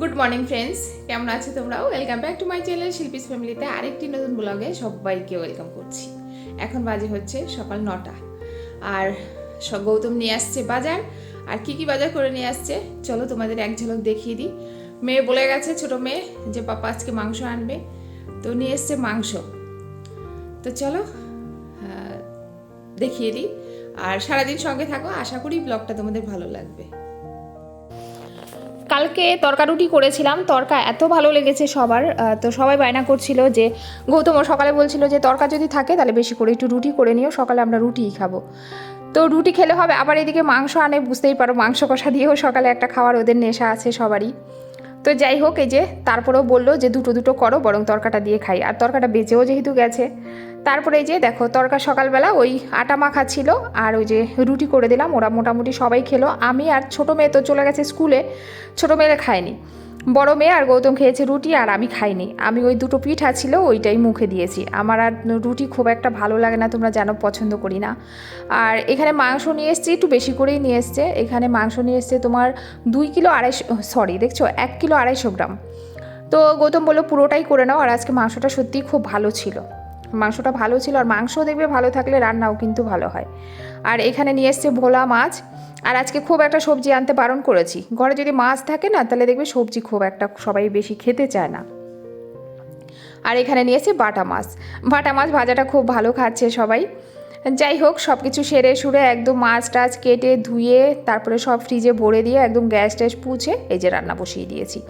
Good morning friends কেমন আছো তোমরাও? Welcome back to my channel Shilpi's ফ্যামিলিতে আরেকটি নতুন ব্লগে সবাইকে ওয়েলকাম করছি। এখন বাজে হচ্ছে সকাল নটা। আর গৌতম নিয়ে আসছে বাজার। আর কি কি বাজার করে নিয়ে আসছে? চলো তোমাদের এক ঝলক দেখিয়ে দিই। মেয়ে বলে গেছে, ছোট মেয়ে, যে পাপা আজকে মাংস আনবে। তো নিয়ে এসছে মাংস। তো চলো দেখিয়ে দিই। আর সারাদিন সঙ্গে থাকো, আশা করি ব্লগটা তোমাদের ভালো লাগবে। কালকে তরকা রুটি করেছিলাম, তরকা এত ভালো লেগেছে সবার তো সবাই বায়না করছিল যে, গৌতম সকালে বলছিল যে তরকা যদি থাকে তাহলে বেশি করে একটু রুটি করে নিও, সকালে আমরা রুটিই খাব। তো রুটি খেলে হবে, আবার এদিকে মাংস আনে, বুঝতেই পারো মাংস কষা দিয়েও সকালে একটা খাওয়ার ওদের নেশা আছে সবারই। তো যাই হোক, এই যে তারপরেও বলল যে দুটো দুটো করো, বরং তরকাটা দিয়ে খাই। আর তরকাটা বেঁচেও যেহেতু গেছে। তারপরে এই যে দেখো, তরকা সকালবেলা ওই আটা মাখা ছিল, আর ওই যে রুটি করে দিলাম। ওরা মোটামুটি সবাই খেলো। আমি আর ছোটো মেয়ে তো চলে গেছে স্কুলে, ছোটো মেয়েরা খায়নি। বড় মেয়ে আর গৌতম খেয়েছে রুটি আর আমি খাইনি। আমি ওই দুটো পিঠা ছিল ওইটাই মুখে দিয়েছি। আমার আর রুটি খুব একটা ভালো লাগে না, তোমরা জানো, পছন্দ করি না। আর এখানে মাংস নিয়ে এসছি, একটু বেশি করেই নিয়ে এসছে। এখানে মাংস নিয়ে এসছে তোমার দুই কিলো আড়াইশো, সরি, দেখছ, এক কিলো আড়াইশো গ্রাম। তো গৌতম বলল পুরোটাই করে নাও, আর আজকে মাংসটা সত্যিই খুব ভালো ছিল। মাংসটা ভালো ছিল আর মাংস দেখবে ভালো থাকলে রান্নাও কিন্তু ভালো হয়। আর এখানে নিয়ে এসছে ভোলা মাছ। আর আজকে খুব একটা সবজি আনতে বারণ করেছি। ঘরে যদি মাছ থাকে না, তাহলে দেখবে সবজি খুব একটা সবাই বেশি খেতে চায় না। আর এখানে নিয়ে নিয়েছি বাটা মাছ। বাটা মাছ ভাজাটা খুব ভালো খাচ্ছে সবাই। যাই হোক সব কিছু সেরে সুরে একদম মাছ টাছ কেটে ধুয়ে তারপরে সব ফ্রিজে ভরে দিয়ে একদম গ্যাস ট্যাস পুছে এই যে রান্না বসিয়ে দিয়েছি।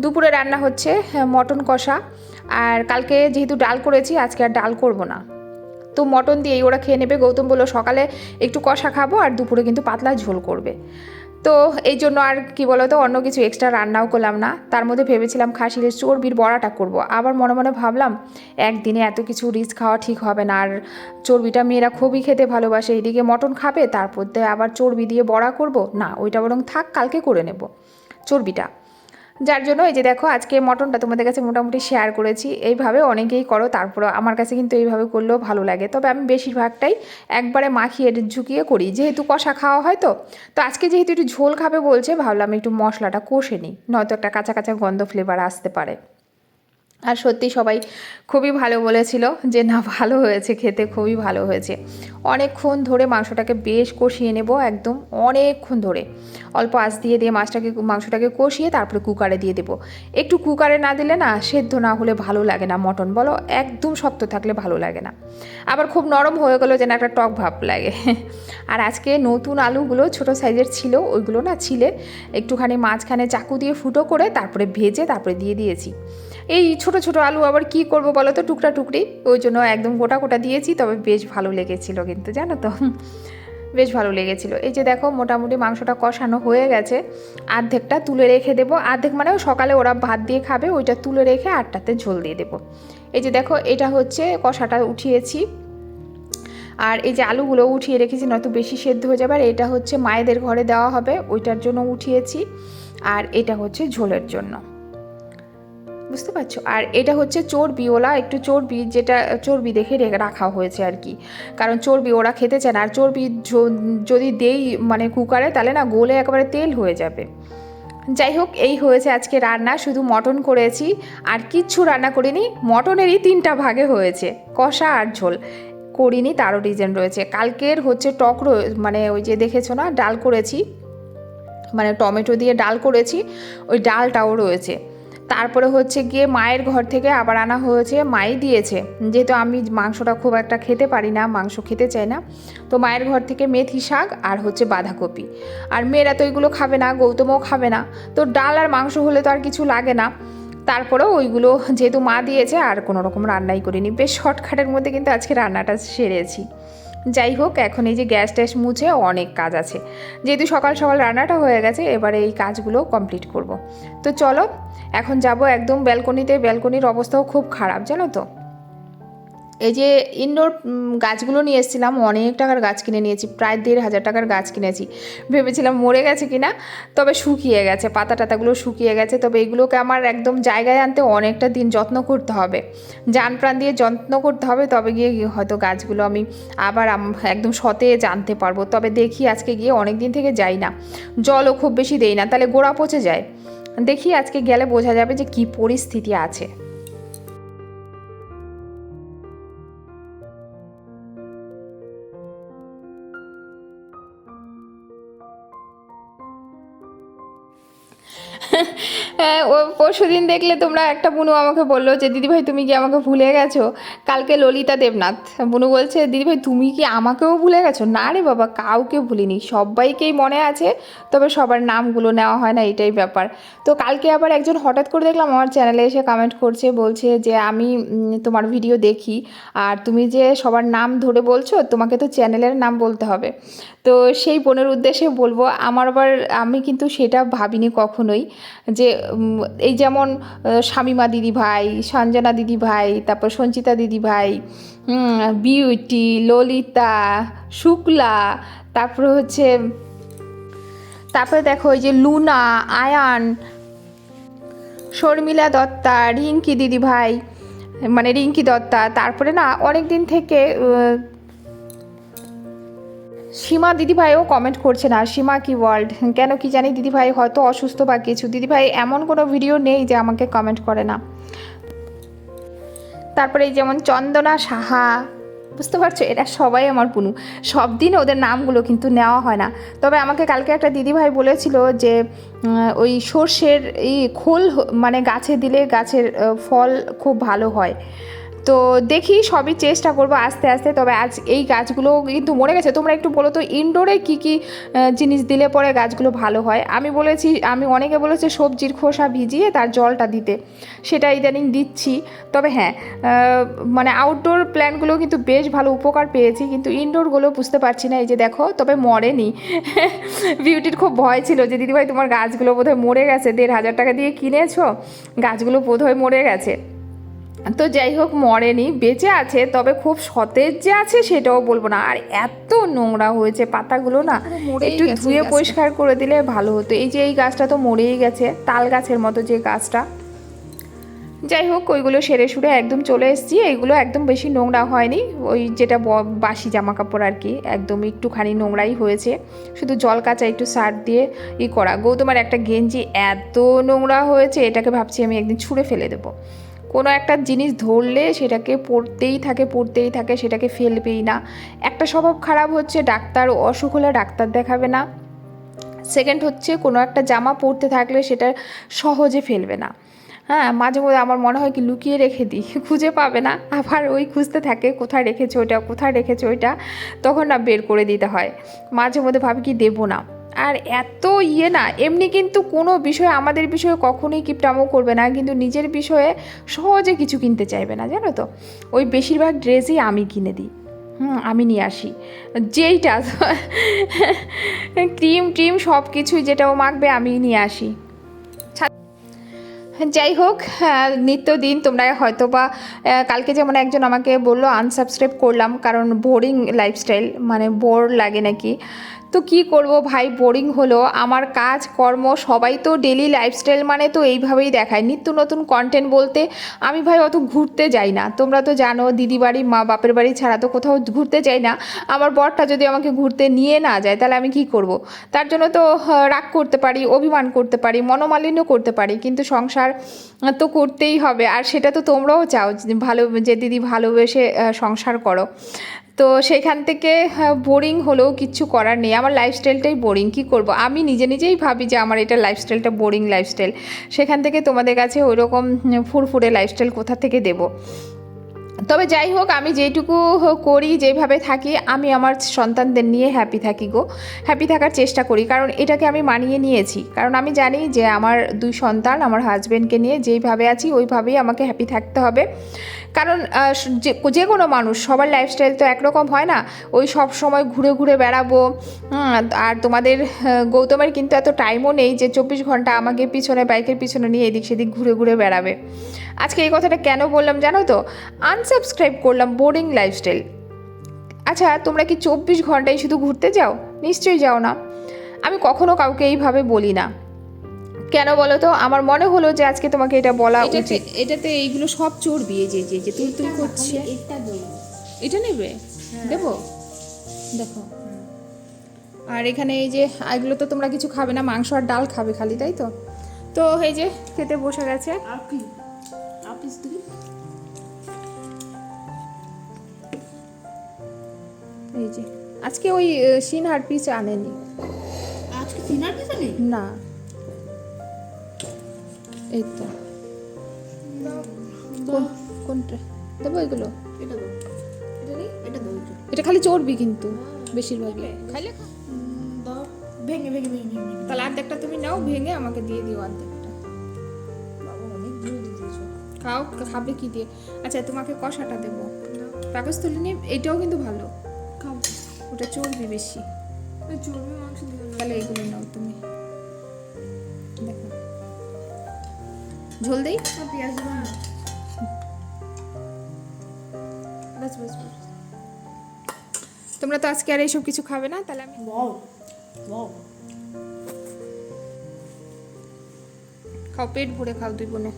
দুপুরে রান্না হচ্ছে হ্যাঁ, মটন কষা। আর কালকে যেহেতু ডাল করেছি আজকে আর ডাল করব না। তো মটন দিয়েই ওরা খেয়ে নেবে। গৌতম বলল সকালে একটু কষা খাব আর দুপুরে কিন্তু পাতলা ঝোল করবে। তো এই জন্য আর কি বলতো, অন্য কিছু এক্সট্রা রান্নাও করলাম না। তার মধ্যে ভেবেছিলাম খাসির চর্বির বড়াটা করব। আবার মনে মনে ভাবলাম, একদিনে এত কিছু রিচ খাওয়া ঠিক হবে না। আর চর্বিটা মেয়েরা খুবই খেতে ভালোবাসে। এইদিকে মটন খাবে তারপর দিয়ে আবার চর্বি দিয়ে বড়া করব। না, ওইটা বরং থাক, কালকে করে নেব চর্বিটা। যার জন্য এই যে দেখো, আজকে মটনটা তোমাদের কাছে মোটামুটি শেয়ার করেছি। এইভাবে অনেকেই করো তারপর আমার কাছে কিন্তু এইভাবে করলেও ভালো লাগে। তবে আমি বেশিরভাগটাই একবারে মাখিয়ে ঝুঁকিয়ে করি। যেহেতু কষা খাওয়া হয় তো তো আজকে যেহেতু একটু ঝোল খাবে বলছে, ভাবলাম একটু মশলাটা কষে নিই। নয়তো একটা কাঁচা কাঁচা গন্ধ ফ্লেভার আসতে পারে। আর সত্যি সবাই খুবই ভালো বলেছিল যে, না, ভালো হয়েছে খেতে, খুবই ভালো হয়েছে। অনেকক্ষণ ধরে মাংসটাকে বেশ কষিয়ে নেব, একদম অনেকক্ষণ ধরে। অল্প আঁচ দিয়ে দিয়ে মাছটাকে, মাংসটাকে কষিয়ে তারপরে কুকারে দিয়ে দেবো। একটু কুকারে না দিলে না, সেদ্ধ না হলে ভালো লাগে না মটন, বলো? একদম শক্ত থাকলে ভালো লাগে না। আবার খুব নরম হয়ে গেলো যেন একটা টক ভাব লাগে। আর আজকে নতুন আলুগুলো ছোট সাইজের ছিল, ওইগুলো না ছিলে, একটুখানি মাঝখানে চাকু দিয়ে ফুটো করে তারপরে ভেজে তারপরে দিয়ে দিয়েছি। এই ছোট ছোট আলু আবার কি করব বলো তো? টুকরা টুকরি। ওই জন্য একদম গোটা গোটা দিয়েছি, তবে বেশ ভালো লেগেছিল কিন্তু, জানো তো? বেশ ভালো লেগেছিল। এই যে দেখো, মোটামুটি মাংসটা কষানো হয়ে গেছে। আর্ধেকটা তুলে রেখে দেবো। আর্ধেক মানে সকালে ওরা ভাত দিয়ে খাবে, ওইটা তুলে রেখে আটটাতে ঝোল দিয়ে দেবো। এই যে দেখো, এটা হচ্ছে কষাটা উঠিয়েছি। আর এই যে আলুগুলো উঠিয়ে রেখেছি, নয়তো বেশি সেদ্ধ হয়ে যাবে। আর এটা হচ্ছে মায়েদের ঘরে দেওয়া হবে, ওইটার জন্য উঠিয়েছি। আর এটা হচ্ছে ঝোলের জন্য। বুঝতে পারছ? আর এটা হচ্ছে চর্বিওলা একটু চর্বি, যেটা চর্বি দেখে রেখে রাখা হয়েছে আর কি। কারণ চর্বি ওরা খেতে চায় না। আর চর্বি যদি দেই মানে কুকারে, তাহলে না গোলে একেবারে তেল হয়ে যাবে। যাই হোক, এই হয়েছে আজকে রান্না। শুধু মটন করেছি, আর কিচ্ছু রান্না করিনি। মটনেরই তিনটা ভাগে হয়েছে, কষা আর ঝোল। করিনি, তারও ডিজাইন রয়েছে। কালকের হচ্ছে টক মানে ওই যে দেখেছ না, ডাল করেছি। মানে টমেটো দিয়ে ডাল করেছি, ওই ডালটাও রয়েছে। তারপরে হচ্ছে গিয়ে মায়ের ঘর থেকে আবার আনা হয়েছে, মাই দিয়েছে। যেহেতু আমি মাংসটা খুব একটা খেতে পারি না, মাংস খেতে চাই না, তো মায়ের ঘর থেকে মেথি শাক আর হচ্ছে বাঁধাকপি। আর মেয়েরা তো ওইগুলো খাবে না, গৌতমও খাবে না, তো ডাল আর মাংস হলে তো আর কিছু লাগে না। তারপরেও ওইগুলো যেহেতু মা দিয়েছে, আর কোনো রকম রান্নাই করিনি। বেশ শর্টকাটের মধ্যে কিন্তু আজকে রান্নাটা সেরেছি। যাই হোক, এখন এই যে গ্যাস ট্যাস মুছে অনেক কাজ আছে। যেহেতু সকাল সকাল রান্নাটা হয়ে গেছে, এবারে এই কাজগুলো কমপ্লিট করব। তো চলো, এখন যাব একদম ব্যালকনিতে ব্যালকনির অবস্থাও খুব খারাপ, জানো তো? এই যে ইনডোর গাছগুলো নিয়ে এসেছিলাম, অনেক টাকার গাছ কিনে নিয়েছি, প্রায় দেড় হাজার টাকার গাছ কিনেছি। ভেবেছিলাম মরে গেছে কিনা, তবে শুকিয়ে গেছে, পাতা টাতাগুলো শুকিয়ে গেছে, তবে এগুলোকে আমার একদম জায়গায় আনতে অনেকটা দিন যত্ন করতে হবে। যান প্রাণ দিয়ে যত্ন করতে হবে, তবে গিয়ে হয়তো গাছগুলো আমি আবার একদম সতেজ আনতে পারব। তবে দেখি আজকে গিয়ে অনেক দিন থেকে যাই না, জলও খুব বেশি দেই না, তাহলে গোড়া পচে যায়। দেখি আজকে গেলে বোঝা যাবে যে কি পরিস্থিতি আছে। ও পরশু দিন দেখলে তোমরা একটা বুনু আমাকে বলল যে দিদিভাই তুমি কি আমাকে ভুলে গেছো? কালকে ললিতা দেবনাথ। বুনু বলছে দিদিভাই তুমি কি আমাকেও ভুলে গেছো? না রে বাবা, কাউকে ভুলিনি। সবাইকেই মনে আছে, তবে সবার নামগুলো নেওয়া হয় না, এটাই ব্যাপার। তো কালকে আবার একজন হঠাৎ করে দেখলাম আমার চ্যানেলে এসে কমেন্ট করছে, বলছে যে, আমি তোমার ভিডিও দেখি, আর তুমি যে সবার নাম ধরে বলছো, তোমাকে তো চ্যানেলের নাম বলতে হবে। তো সেই বোনের উদ্দেশ্যে বলব, আমার আবার আমি কিন্তু সেটা ভাবিনি কখনোই যে এই যেমন শামিমা দিদি ভাই, সঞ্জনা দিদি ভাই, তারপর সঞ্চিতা দিদি ভাই বিউটি, ললিতা, শুক্লা, তারপর হচ্ছে, তারপরে দেখো ওই যে লুনা, আয়ান, শর্মিলা দত্তা, রিঙ্কি দিদি ভাই মানে রিঙ্কি দত্তা, তারপরে না অনেক দিন থেকে সীমা দিদিভাইও কমেন্ট করছে না সীমা কি ওয়ার্ল্ড কেন কি জানি দিদিভাই হয়তো অসুস্থ বা কিছু। দিদিভাই, এমন কোনো ভিডিও নেই যে আমাকে কমেন্ট করে না। তারপরে যেমন চন্দনা সাহা, বুঝতে পারছ? এরা সবাই আমার পুনু সব দিন ওদের নামগুলো কিন্তু নেওয়া হয় না। তবে আমাকে কালকে একটা দিদিভাই বলেছিল যে ওই সর্ষের এই খোল মানে গাছে দিলে গাছের ফল খুব ভালো হয়। তো দেখি সবই চেষ্টা করব আস্তে আস্তে, তবে আজ এই গাছগুলো কিন্তু মরে গেছে। তোমরা একটু বলো তো ইনডোরে কী কী জিনিস দিলে পরে গাছগুলো ভালো হয়? আমি বলেছি, আমি অনেকে বলেছে সবজির খোসা ভিজিয়ে তার জলটা দিতে। সেটা ইদানিং দিচ্ছি, তবে হ্যাঁ মানে আউটডোর প্ল্যান্টগুলো কিন্তু বেশ ভালো উপকার পেয়েছি, কিন্তু ইনডোরগুলো বুঝতে পারছি না, এই যে দেখো, তবে মরেনি। বিউটির খুব ভয় ছিল যে, দিদিভাই, তোমার গাছগুলো বোধহয় মরে গেছে, দেড় হাজার টাকা দিয়ে কিনেছো? গাছগুলো বোধহয় মরে গেছে। তো যাই হোক মরেনি বেঁচে আছে তবে খুব সতেজ যে আছে সেটাও বলব না। আর এত নোংরা হয়েছে পাতাগুলো না একটু ধুয়ে পরিষ্কার করে দিলে ভালো হতো। এই যে এই গাছটা তো মরেই গেছে তাল গাছের মতো যে গাছটা। যাই হোক ওইগুলো সেরে সুরে একদম চলে এসেছি। এইগুলো একদম বেশি নোংরা হয়নি ওই যেটা বাসি জামা কাপড় আর কি একদম একটুখানি নোংরাই হয়েছে। শুধু জল কাঁচা একটু সার দিয়ে ই করা। গৌতমের একটা গেঞ্জি এত নোংরা হয়েছে এটাকে ভাবছি আমি একদিন ছুঁড়ে ফেলে দেবো। কোনো একটা জিনিস ধরলে সেটাকে পড়তেই থাকে পড়তেই থাকে, সেটাকে ফেলবেই না। একটা স্বভাব খারাপ হচ্ছে, ডাক্তার অসুখ হলে ডাক্তার দেখাবে না। সেকেন্ড হচ্ছে কোনো একটা জামা পরতে থাকলে সেটা সহজে ফেলবে না। হ্যাঁ মাঝে মধ্যে আমার মনে হয় কি লুকিয়ে রেখে দিই, খুঁজে পাবে না। আবার ওই খুঁজতে থাকে, কোথায় রেখেছে ওইটা, কোথায় রেখেছে ওইটা, তখন না বের করে দিতে হয়। মাঝে মধ্যে ভাবি কি দেবো না। আর এত ইয়ে না এমনি কিন্তু কোনো বিষয়ে আমাদের বিষয়ে কখনোই কিপটামো করবে না কিন্তু নিজের বিষয়ে সহজে কিছু কিনতে চাইবে না জানো তো? ওই বেশিরভাগ ড্রেসই আমি কিনে দিই। হুম আমি নিয়ে আসি। যেইটা ক্রিম ট্রিম সব কিছুই যেটা ও মাখবে আমি নিয়ে আসি। যাই হোক আহ, নিত্যদিন তোমরা হয়তো বা কালকে যেমন একজন আমাকে বলল আনসাবস্ক্রাইব করলাম কারণ বোরিং লাইফস্টাইল মানে বোর লাগে নাকি? তো কি করব ভাই? বোরিং হলো। আমার কাজ, কর্ম সবাই তো ডেলি লাইফস্টাইল মানে তো এইভাবেই দেখায়। নিত্য নতুন কন্টেন্ট বলতে আমি ভাই অত ঘুরতে যাই না। তোমরা তো জানো দিদি বাড়ি মা বাপের বাড়ি ছাড়া তো কোথাও ঘুরতে যাই না। আমার বরটা যদি আমাকে ঘুরতে নিয়ে না যায়, তাহলে আমি কি করব? তার জন্য তো রাগ করতে পারি, অভিমান করতে পারি, মনোমালিন্য করতে পারি, কিন্তু সংসার তো করতেই হবে। আর সেটা তো তোমরাও চাও ভালো, যে দিদি ভালোবেসে সংসার করো। তো সেখান থেকে বোরিং হলেও কিছু করার নেই। আমার লাইফস্টাইলটাই বোরিং কি করব? আমি নিজে নিজেই ভাবি যে আমার এটা লাইফস্টাইলটা বোরিং লাইফস্টাইল সেখান থেকে তোমাদের কাছে ওইরকম ফুরফুরে লাইফস্টাইল কোথা থেকে দেবো? তবে যাই হোক, আমি যেটুকু করি, যেভাবে থাকি, আমি আমার সন্তানদের নিয়ে হ্যাপি থাকি গো। হ্যাপি থাকার চেষ্টা করি, কারণ এটাকে আমি মানিয়ে নিয়েছি। কারণ আমি জানি যে আমার দুই সন্তান, আমার হাজব্যান্ডকে নিয়ে যেইভাবে আছি, ওইভাবেই আমাকে হ্যাপি থাকতে হবে। কারণ যে কোনো মানুষ, সবার লাইফস্টাইল তো একরকম হয় না। ওই সব সময় ঘুরে ঘুরে বেড়াবো আর তোমাদের গৌতমের কিন্তু এত টাইমও নেই যে চব্বিশ ঘণ্টা আমাকে পিছনে বাইকের পিছনে নিয়ে এদিক সেদিক ঘুরে ঘুরে বেড়াবে। আজকে এই কথাটা কেন বললাম জানো তো? আনসাবস্ক্রাইব করলাম বোরিং লাইফস্টাইল আচ্ছা তোমরা কি চব্বিশ ঘন্টায় শুধু ঘুরতে যাও? নিশ্চয়ই যাও না। আমি কখনো কাউকে এইভাবে বলি না। কেন বলো তো? আমার মনে হলো যে আজকে তোমাকে এটা বলা উচিত। এটাতে এইগুলো সব চর্বি এই যে যে যে তুই তুই করছে। এটা দেবো এটা নেবে? দেবো? দেখো। আর এখানে এই যে এগুলো তো তোমরা কিছু খাবে না মাংস আর ডাল খাবে খালি তাই তো? তো এই যে খেতে বসে গেছে। আর কি এই যে আজকে ওই সিনহার পিস আনেনি। আজকে তিনার পিস নেই না। এই তো। কোন- কোনটা? দেবো এগুলো? এটা দাও এটা দাও এটা এটা খালি চর্বি কিন্তু বেশিরভাগই। খাইলে ভেঙে ভেঙে ভেঙে তাহলে অর্ধেকটা তুমি নাও ভেঙে আমাকে দিয়ে দিও অর্ধেকটা বাবা অনেক দিয়ে দিয়েছ। খাও খাবে কি দিয়ে? আচ্ছা তোমাকে কষাটা দেবো। পাকস্থলী নিয়ে এটাও কিন্তু ভালো। ওটা চর্বি বেশি। চর্বি মাংস। তাহলে এগুলো নাও তুমি। দেখো। ঝোল দেই? পেঁয়াজ বাস বাস বাস তোমরা তো আজকে আর এইসব কিছু খাবে না তাহলে আমি খাও পেট ভরে খাও দুই বোনে।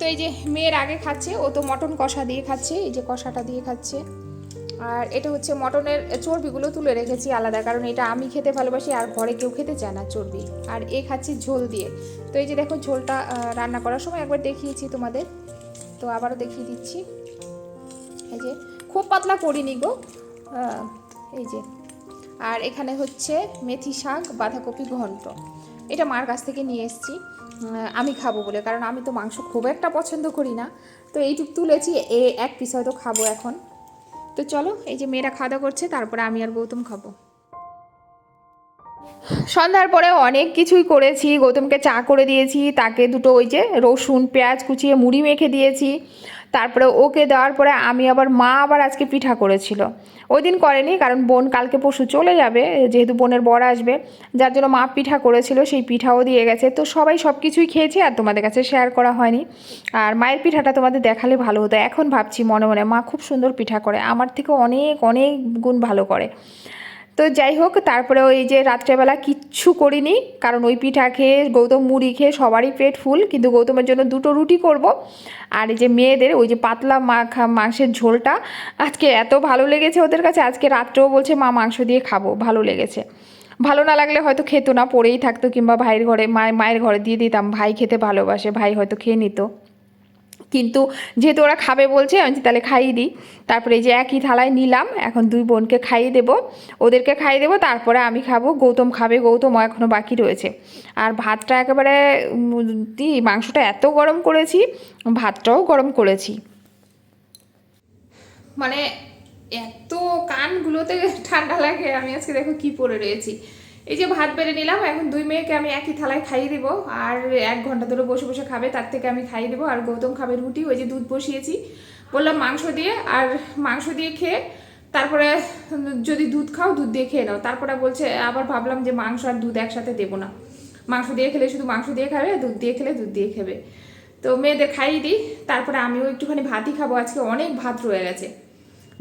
তো এই যে মেয়ের আগে খাচ্ছে, ও তো মটন কষা দিয়ে খাচ্ছে, এই যে কষাটা দিয়ে খাচ্ছে। আর এটা হচ্ছে মটনের চর্বিগুলো তুলে রেখেছি আলাদা, কারণ এটা আমি খেতে ভালোবাসি আর ঘরে কেউ খেতে চায় না চর্বি। আর এ খাচ্ছি ঝোল দিয়ে। তো এই যে দেখো ঝোলটা রান্না করার সময় একবার দেখিয়েছি তোমাদের। তো আবারও দেখিয়ে দিচ্ছি। এই যে খুব পাতলা করিনি গো। এই যে। আর এখানে হচ্ছে মেথি শাক, বাঁধাকপি ঘন্ট। এটা মার কাছ থেকে নিয়ে এসেছি। আমি খাব বলে, কারণ আমি তো মাংস খুব একটা পছন্দ করি না। তো এইটুক তুলেছি, এ এক পিস হয়তো খাব এখন। তো চলো, এই যে মেয়েরা খাওয়া করছে, তারপরে আমি আর গৌতম খাব। সন্ধ্যার পরে অনেক কিছুই করেছি, গৌতমকে চা করে দিয়েছি, তাকে দুটো ওই যে রসুন, পেঁয়াজ কুচিয়ে মুড়ি মেখে দিয়েছি। তারপরে ওকে দেওয়ার পরে আমি আবার মা আবার আজকে পিঠা করেছিল। ওই দিন করেনি, কারণ বোন কালকে পরশু চলে যাবে, যেহেতু বোনের বর আসবে, যার জন্য মা পিঠা করেছিল, সেই পিঠাও দিয়ে গেছে। তো সবাই সব কিছুই খেয়েছে আর তোমাদের কাছে শেয়ার করা হয়নি। আর মায়ের পিঠাটা তোমাদের দেখালে ভালো হতো। এখন ভাবছি মনে মনে মা খুব সুন্দর পিঠা করে, আমার থেকে অনেক অনেক গুণ ভালো করে। তো যাই হোক তারপরে ওই যে রাত্রেবেলা কিচ্ছু করিনি, কারণ ওই পিঠা খেয়ে, গৌতম মুড়ি খেয়ে সবারই পেট ফুল, কিন্তু গৌতমের জন্য দুটো রুটি করব। আর এই যে মেয়েদের, ওই যে পাতলা মাখা মাংসের ঝোলটা, আজকে এত ভালো লেগেছে ওদের কাছে, আজকে রাত্রেও বলছে, মা, মাংস দিয়ে খাব। ভালো লেগেছে। ভালো না লাগলে হয়তো খেত না, পড়েই থাকতো, কিংবা ভাইয়ের ঘরে মায়ের ঘরে দিয়ে দিতাম, ভাই খেতে ভালোবাসে, ভাই হয়তো খেয়ে নিত। কিন্তু যেহেতু ওরা খাবে বলছে, আমি তাহলে খাইয়ে দিই। তারপরে এই যে একই থালায় নিলাম, এখন দুই বোনকে খাইয়ে দেবো। ওদেরকে খাইয়ে দেবো, তারপরে আমি খাব, গৌতম খাবে, গৌতম এখনও বাকি রয়েছে। আর ভাতটা একেবারে মাংসটা এত গরম করেছি, ভাতটাও গরম করেছি। মানে এত কানগুলোতে ঠান্ডা লাগে, আমি আজকে দেখো কি পরে রয়েছি। এই যে ভাত বেড়ে নিলাম, এখন দুই মেয়েকে আমি একই থালায় খাইয়ে দিব, আর এক ঘণ্টা ধরে বসে বসে খাবে, তার থেকে আমি খাইয়ে দেবো, আর গৌতম খাবে রুটি, ওই যে দুধ বসিয়েছি। বললাম মাংস দিয়ে, আর মাংস দিয়ে খেয়ে তারপরে যদি দুধ খাও, দুধ দিয়ে খেয়ে নাও। তারপরে বলছে, আবার ভাবলাম যে মাংস আর দুধ একসাথে দেবো না। মাংস দিয়ে খেলে শুধু মাংস দিয়ে খাবে, দুধ দিয়ে খেলে দুধ দিয়ে খাবে। তো মেয়েদের খাইয়ে দিই, তারপরে আমিও একটুখানি ভাতই খাব, আজকে অনেক ভাত রয়ে গেছে।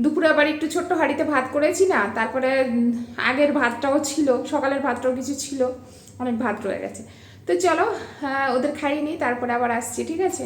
দুপুরে আবার একটু ছোট্ট হাঁড়িতে ভাত করেছি না, তারপরে আগের ভাতটাও ছিল, সকালের ভাতটাও কিছু ছিল, অনেক ভাত রয়ে গেছে। তো চলো ওদের খাইয়ে নিই, তারপরে আবার আসছি, ঠিক আছে?